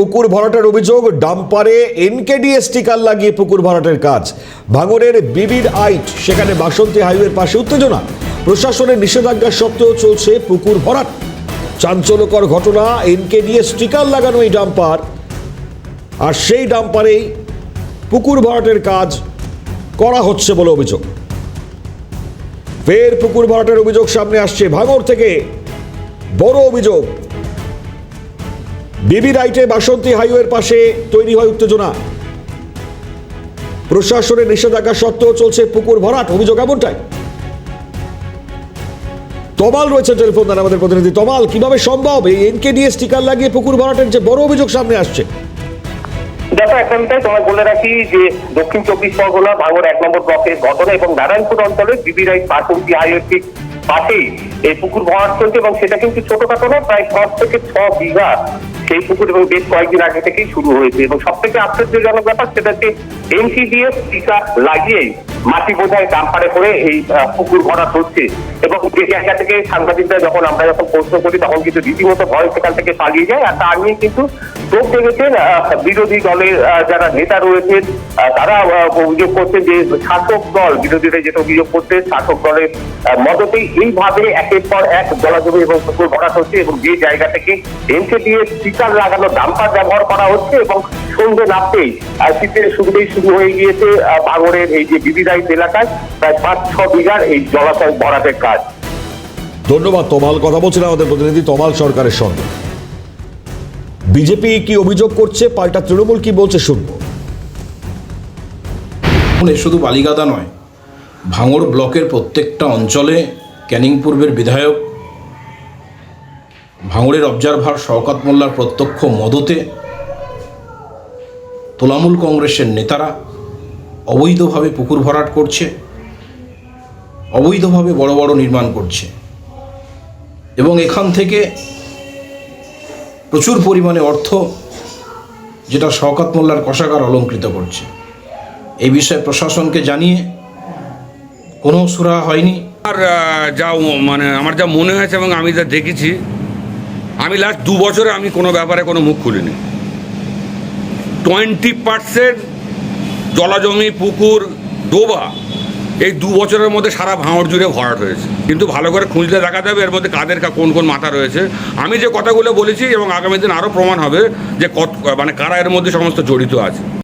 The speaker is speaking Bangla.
পুকুর ভরাটের অভিযোগ, ডাম্পারে এনকেডিএ স্টিকার লাগিয়ে পুকুর ভরাটের কাজ। ভাঙড়ের বিবির আইট, সেখানে বাসন্তী হাইওয়ের পাশে উত্তেজনা। প্রশাসনের নিষেধাজ্ঞা সত্ত্বেও চলছে পুকুর ভরাট। চাঞ্চল্যকর ঘটনা এনকেডিএ স্টিকার লাগানো এই ডাম্পার। আর সেই ডাম্পারেই পুকুর ভরাটের কাজ করা হচ্ছে বলে অভিযোগ। ফের পুকুর ভরাটের অভিযোগ সামনে আসছে। ভাঙর থেকে বড় অভিযোগ বিবি রাইটে বাসন্তী হাইওয়ের পাশে তৈরি হয় উত্তেজনা। প্রশাসনের নিষেধাজ্ঞা সত্ত্বেও চলছে পুকুর ভরাট, অভিযোগ এমনটাই। তমাল রয়েছে টেলিফোন দ্বারা আমাদের প্রতিনিধি। তমাল, কীভাবে সম্ভব? এই এনকেডিএ স্টিকার লাগিয়ে পুকুর ভরাটের যে বড় অভিযোগ সামনে আসছে। দেখো একদমই তাই তোমায় বলে রাখি যে দক্ষিণ চব্বিশ পরগনা ভাঙড় এক নম্বর ব্লকের ঘটনা এবং নারায়ণপুর অঞ্চলের বিবিরাই পার্শ্ববর্তী হাইওয়ে ঠিক পাশেই এই পুকুর ভরাট চলছে এবং সেটা কিন্তু ছোটখাটো না, প্রায় পাঁচ থেকে ছ বিঘা সেই পুকুর এবং বেশ কয়েকদিন আগে থেকেই শুরু হয়েছে। এবং সব থেকে আশ্চর্যজনক ব্যাপার, সেটা হচ্ছে এনসিডিএফ টিকা লাগিয়েই মাটি বোঝায় ডাম্পারে করে এই পুকুর ভরাট হচ্ছে। এবং যে জায়গা থেকে সাংবাদিকরা যখন আমরা যখন প্রশ্ন করি, তখন কিন্তু রীতিমতো ভয় সেখান থেকে পালিয়ে যায়। আর তার নিয়ে কিন্তু চোখ দেখেছেন বিরোধী দলের যারা নেতা রয়েছেন তারা অভিযোগ করছেন যে শাসক দল, বিরোধীরা যেটা অভিযোগ করছে, শাসক দলের মদতেই এইভাবে একের পর এক জলাজমি এবং পুকুর ভরাট হচ্ছে এবং যে জায়গা থেকে এনসে দিয়ে স্পিকার লাগানো ডাম্পার ব্যবহার করা হচ্ছে এবং সন্ধ্যে নামতেই শীতের শুরুতেই শুরু হয়ে গিয়েছে ভাঙড়ের এই যে বিবিরাইট এলাকায় প্রায় পাঁচ ছ বিঘার এই জলাশয় ভরাটের কাজ। ধন্যবাদ তমাল কথা বলছিলেন আমাদের প্রতিনিধি তমাল সরকারের সঙ্গে। বিজেপি কি অভিযোগ করছে? পাল্টা তৃণমূল কি বলছে শুনব। শুধু বালিগাদা নয় ভাঙড় ব্লকের প্রত্যেকটা অঞ্চলে ক্যানিং পূর্বের বিধায়ক। ভাঙড়ের অবজারভার শওকাত মোল্লার প্রত্যক্ষ মদতে তোলামূল কংগ্রেসের নেতারা অবৈধভাবে পুকুর ভরাট করছে, অবৈধভাবে বড় বড় নির্মাণ করছে এবং এখান থেকে প্রচুর পরিমাণে অর্থ যেটা শওকাত মোল্লার কোষাগার অলঙ্কৃত করছে। এই বিষয়ে প্রশাসনকে জানিয়ে কোনো সুরাহা হয়নি। আর যা মানে আমার যা মনে হয়েছে এবং আমি যা দেখেছি, আমি লাস্ট দু বছরে আমি কোনো ব্যাপারে কোনো মুখ খুলিনি। টোয়েন্টি পার্সেন্ট জলাজমি, পুকুর, ডোবা, এই দু বছরের মধ্যে সারা ভাঙড় জুড়ে ভরাট হয়েছে। কিন্তু ভালো করে খুঁজলে দেখা যাবে এর মধ্যে কাদের কা- কোন কোন মাথা রয়েছে। আমি যে কথাগুলো বলেছি এবং আগামী দিন আরও প্রমাণ হবে যে কত মানে কারা এর মধ্যে সমস্ত জড়িত আছে।